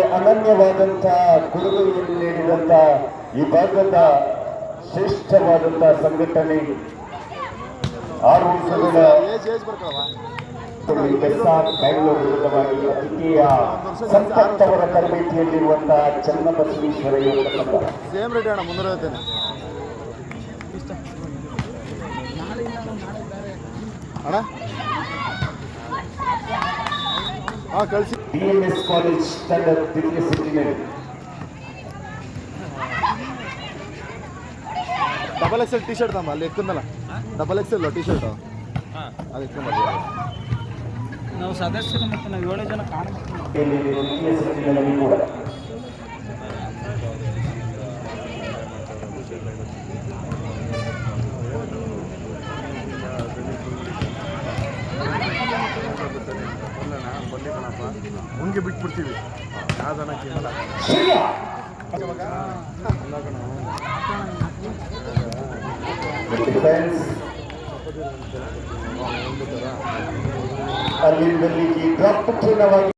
ಅನನ್ಯವಾದಂತಹ ಕೊಡುಗೆಯನ್ನು ನೀಡಿದಂತಹ ಈ ಭಾಗದ ಶ್ರೇಷ್ಠವಾದಂತಹ ಸಂಘಟನೆ ಆರು ಬೆಂಗಳೂರು ವಿರುದ್ಧವಾಗಿ ಅತಿಥಿಯ ಸಂಪತ್ ಅವರ ತರಬೇತಿಯಲ್ಲಿರುವಂತಹ ಚನ್ನಬಸವೇಶ್ವರ ಅಣ್ಣ? ಬಿಎಂಎಸ್ ಕಾಲೇಜ್ ತಂಡ ತಿರುಗಿ ಸುತ್ತಿನಲ್ಲಿ double X L T shirt ತಮ್ಮ ಅಲ್ಲಿ ಎಕ್ಕಂದಲ್ಲ double X L T shirt ಅದು. ಎತ್ಕೊಂಡ್ ನಾವು ಸದಸ್ಯರು ಮತ್ತು ನಾವು ಏಳು ಜನ ದ್ವಿತೀಯ ಸುತ್ತಿನಲ್ಲಿ ಕೂಡ ಮುಂಗೆ ಬಿಟ್ಬಿಡ್ತೀವಿ ಯಾವ್ದನ ಕೇಳಲ್ಲ ಈ ಡ್ರಾಪ್ ಪೂರ್ಣವಾಗಿ